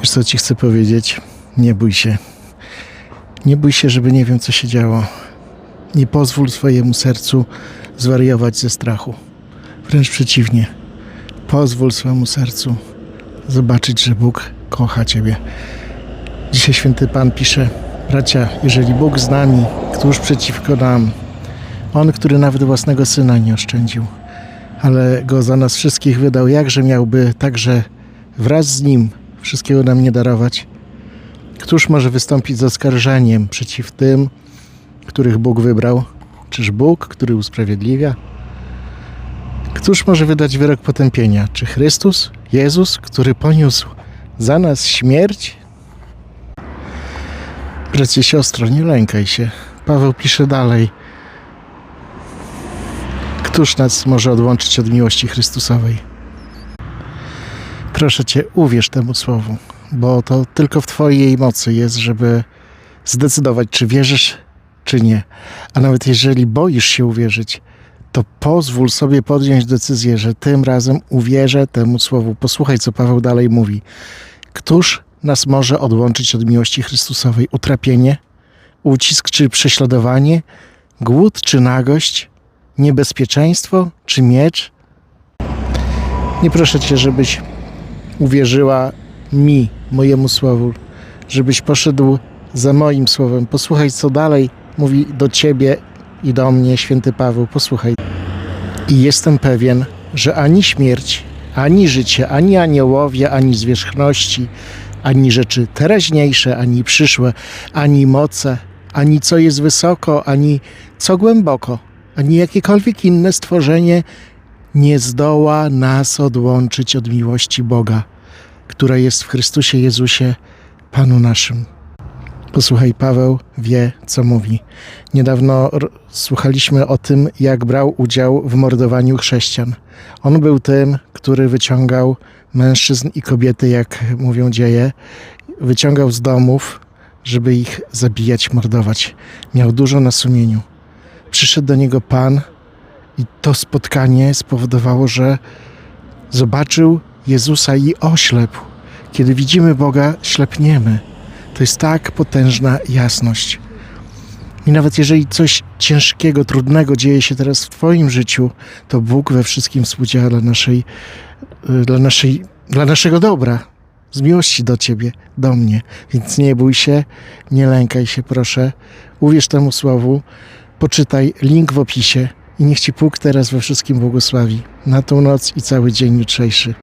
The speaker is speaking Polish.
Wiesz co ci chcę powiedzieć? Nie bój się. Nie bój się, żeby nie wiem, co się działo. Nie pozwól swojemu sercu zwariować ze strachu. Wręcz przeciwnie. Pozwól swojemu sercu zobaczyć, że Bóg kocha Ciebie. Dzisiaj święty Pan pisze: Bracia, jeżeli Bóg z nami, któż przeciwko nam? On, który nawet własnego syna nie oszczędził, ale go za nas wszystkich wydał, jakże miałby także wraz z nim wszystkiego nam nie darować? Któż może wystąpić z oskarżeniem przeciw tym, których Bóg wybrał? Czyż Bóg, który usprawiedliwia? Któż może wydać wyrok potępienia? Czy Chrystus, Jezus, który poniósł za nas śmierć? Bracie, siostro, nie lękaj się. Paweł pisze dalej. Któż nas może odłączyć od miłości Chrystusowej? Proszę Cię, uwierz temu słowu, bo to tylko w Twojej mocy jest, żeby zdecydować, czy wierzysz, czy nie. A nawet jeżeli boisz się uwierzyć, to pozwól sobie podjąć decyzję, że tym razem uwierzę temu słowu. Posłuchaj, co Paweł dalej mówi. Któż nas może odłączyć od miłości Chrystusowej? Utrapienie, ucisk czy prześladowanie, głód czy nagość, niebezpieczeństwo czy miecz? Nie proszę Cię, żebyś uwierzyła mi, mojemu słowu, żebyś poszedł za moim słowem. Posłuchaj, co dalej mówi do Ciebie i do mnie święty Paweł. Posłuchaj. I jestem pewien, że ani śmierć, ani życie, ani aniołowie, ani zwierzchności, ani rzeczy teraźniejsze, ani przyszłe, ani moce, ani co jest wysoko, ani co głęboko, ani jakiekolwiek inne stworzenie nie zdoła nas odłączyć od miłości Boga, która jest w Chrystusie Jezusie, Panu naszym. Posłuchaj, Paweł wie, co mówi. Niedawno słuchaliśmy o tym, jak brał udział w mordowaniu chrześcijan. On był tym, który wyciągał mężczyzn i kobiety, jak mówią dzieje, wyciągał z domów, żeby ich zabijać, mordować. Miał dużo na sumieniu. Przyszedł do niego Pan i to spotkanie spowodowało, że zobaczył Jezusa i oślepł. Kiedy widzimy Boga, ślepniemy. To jest tak potężna jasność. I nawet jeżeli coś ciężkiego, trudnego dzieje się teraz w Twoim życiu, to Bóg we wszystkim współdziała dla naszej, y, dla naszej, dla naszego dobra. Z miłości do Ciebie, do mnie. Więc nie bój się, nie lękaj się, proszę. Uwierz temu słowu, poczytaj link w opisie i niech Ci Bóg teraz we wszystkim błogosławi. Na tą noc i cały dzień jutrzejszy.